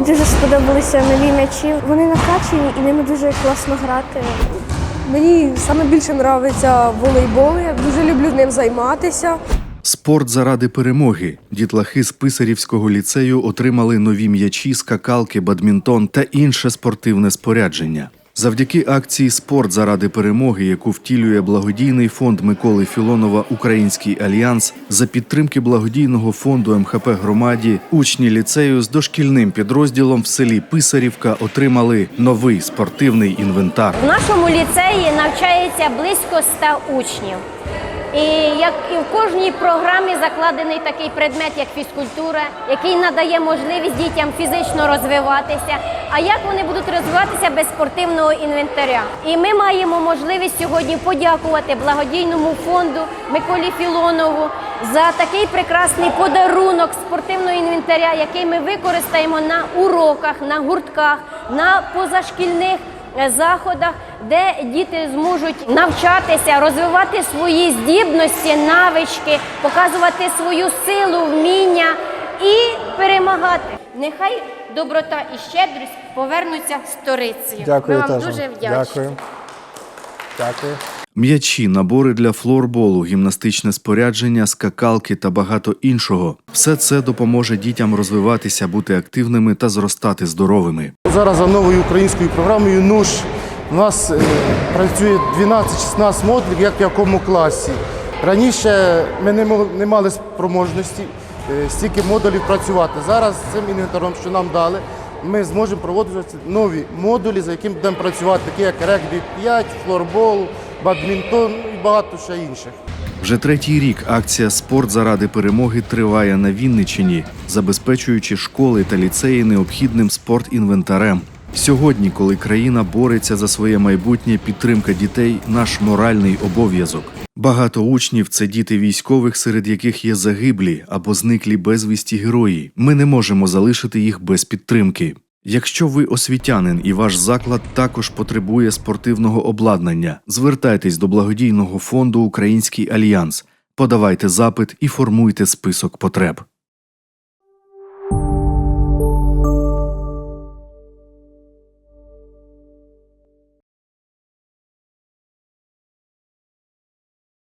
дуже сподобалися нові м'ячі. Вони накачені і ними дуже класно грати. Мені саме більше подобається волейбол. Я дуже люблю ним займатися. Спорт заради перемоги. Дітлахи з Писарівського ліцею отримали нові м'ячі, скакалки, бадмінтон та інше спортивне спорядження. Завдяки акції Спорт заради перемоги, яку втілює благодійний фонд Миколи Філонова Український альянс за підтримки благодійного фонду МХП громаді, учні ліцею з дошкільним підрозділом в селі Писарівка отримали новий спортивний інвентар. В нашому ліцеї навчається близько 100 учнів. І як і в кожній програмі закладений такий предмет, як фізкультура, який надає можливість дітям фізично розвиватися. А як вони будуть розвиватися без спортивного інвентаря? І ми маємо можливість сьогодні подякувати благодійному фонду Миколі Філонову за такий прекрасний подарунок спортивного інвентаря, який ми використаємо на уроках, на гуртках, на позашкільних заходах, де діти зможуть навчатися, розвивати свої здібності, навички, показувати свою силу, вміння і перемагати. Нехай доброта і щедрість повернуться сторицею. Дякую, Ми вам теж. дуже вдячні. Дякую. Дякую. М'ячі, набори для флорболу, гімнастичне спорядження, скакалки та багато іншого. Все це допоможе дітям розвиватися, бути активними та зростати здоровими. Зараз за новою українською програмою НУШ у нас е, працює 12-16 модулів, як в якому класі. Раніше ми не, мали спроможності е, стільки модулів працювати. Зараз цим інвентарем, що нам дали, ми зможемо проводити нові модулі, за якими будемо працювати, такі як регбі 5, флорбол, бадмінтон і багато ще інших. Вже третій рік акція Спорт заради перемоги триває на Вінниччині, забезпечуючи школи та ліцеї необхідним спортінвентарем. Сьогодні, коли країна бореться за своє майбутнє, підтримка дітей наш моральний обов'язок. Багато учнів це діти військових, серед яких є загиблі або зниклі безвісті герої. Ми не можемо залишити їх без підтримки. Якщо ви освітянин і ваш заклад також потребує спортивного обладнання, звертайтесь до благодійного фонду Український альянс, подавайте запит і формуйте список потреб.